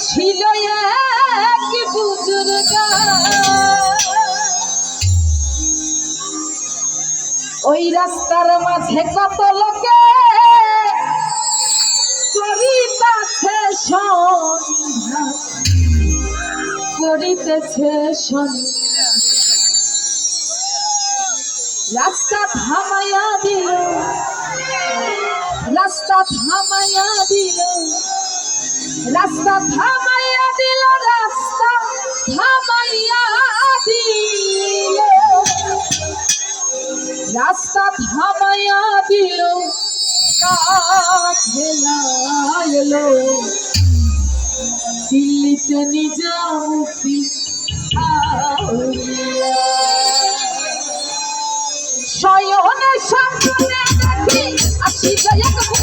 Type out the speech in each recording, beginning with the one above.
ছিল ওই রাস্তার মাঝে কত লোকে করিতেছে করিতেছে রাস্তা থামাইয়া দিল রাস্তা থামাইয়া দিল। রাস্তা থামাইয়া দিল, রাস্তা থামাইয়া দিল। রাস্তা থামাইয়া দিল কাঠেলাইলো দিল্লিতে নিজামুক্তি শয়নে সন্তানে দেখি, আসি যায় কখন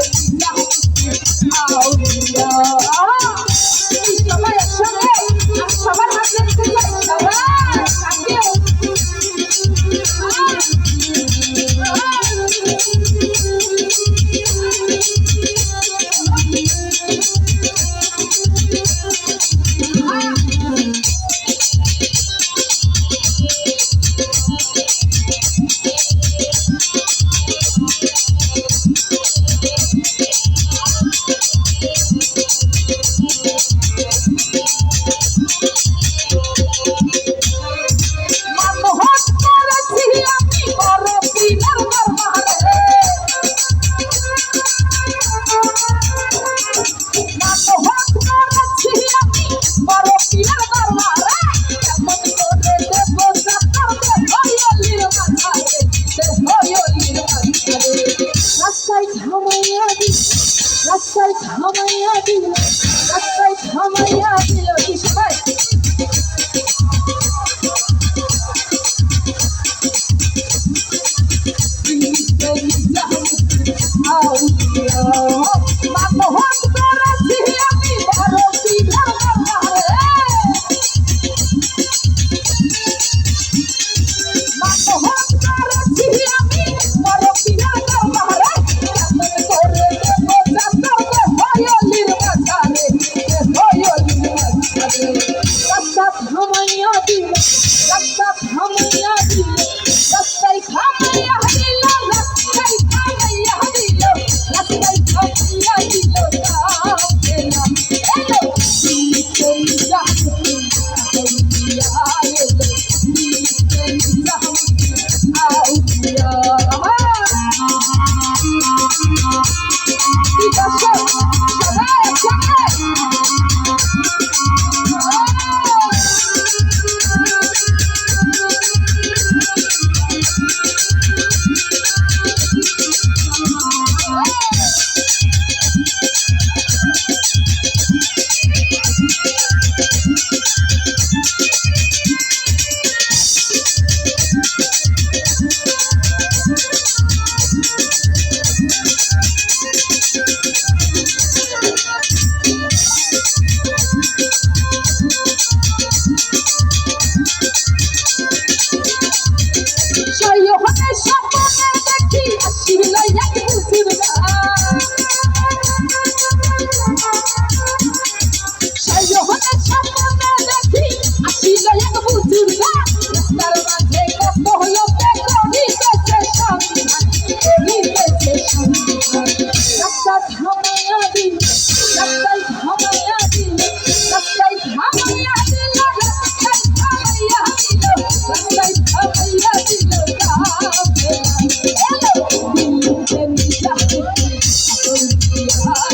out.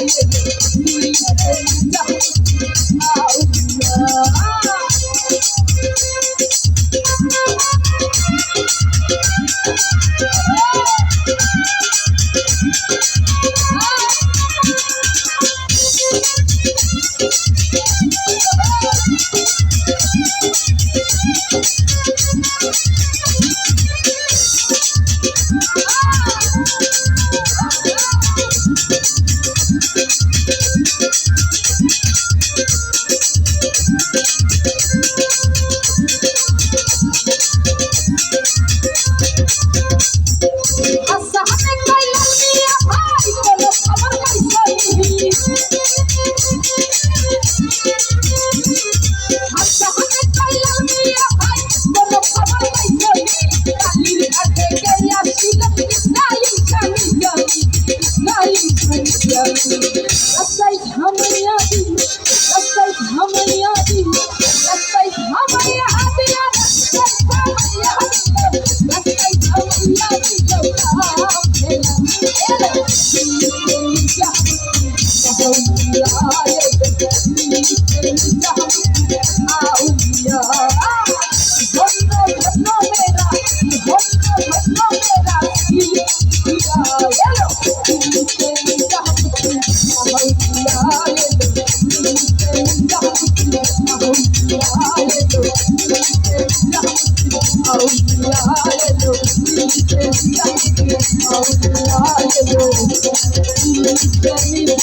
thank you. Hallelujah.